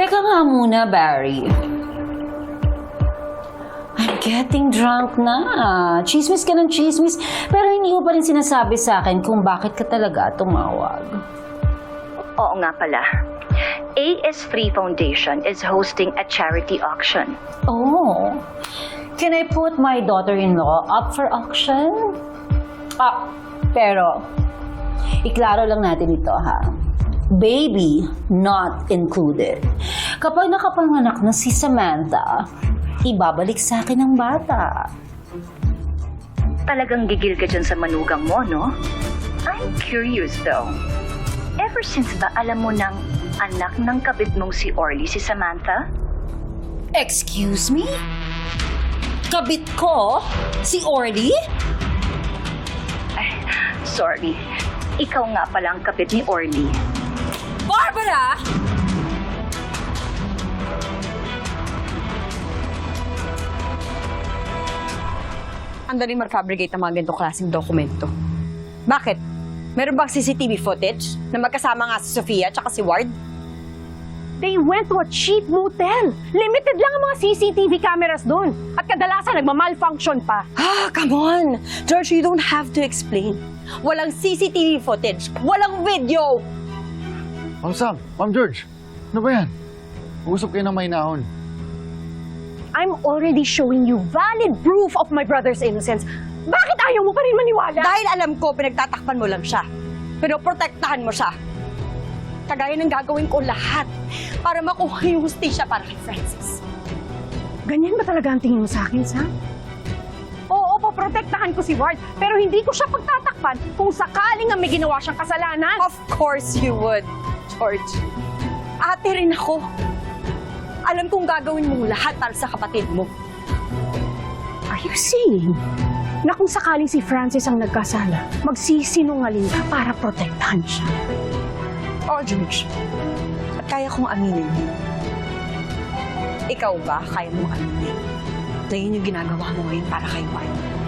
Teka nga muna, Barry. I'm getting drunk na. Chismis ka ng chismis, pero hindi mo pa rin sinasabi sa akin kung bakit ka talaga tumawag. Oo nga pala. AS Free Foundation is hosting a charity auction. Oh, can I put my daughter-in-law up for auction? Ah, pero, iklaro lang natin ito ha. Baby not included. Kapag nakapanganak na si Samantha, ibabalik sa akin ang bata. Talagang gigil ka dyan sa manugang mo, no? I'm curious though. Ever since ba alam mo ng anak ng kabit mong si Orly, si Samantha? Excuse me? Kabit ko? Si Orly? Ay, sorry. Ikaw nga pala ang kabit ni Orly. Barbara! ang daling mag-fabricate ng mga ganitong klaseng dokumento. Bakit? Meron bang CCTV footage na magkasama nga si Sofia at si Ward? They went to a cheap motel. Limited lang ang mga CCTV cameras doon. At kadalasan nagmamalfunction pa. Ah, come on! George, you don't have to explain. Walang CCTV footage. Walang video! Ma'am Sam, Ma'am George, ano ba yan? Usap kayo ng mainahon. I'm already showing you valid proof of my brother's innocence. Bakit ayaw mo pa rin maniwala? Dahil alam ko, pinagtatakpan mo lang siya. Pinoprotektahan mo siya. Kagaya ng gagawin ko lahat para makuha yung hustisya para kay Francis. Ganyan ba talaga ang tingin mo sa akin, Sam? Oo, poprotektahan ko si Ward, pero hindi ko siya pagtatakpan kung sakaling nga may ginawa siyang kasalanan. Of course you would, George. Ate rin ako. Alam kong gagawin mong lahat para sa kapatid mo. Are you saying na kung sakaling si Francis ang nagkasala, magsisinungaling ka para protektahan siya? Oh, George. At kaya kong aminin. Ikaw ba kaya mong aminin na yun yung ginagawa mo ngayon para kay Ward?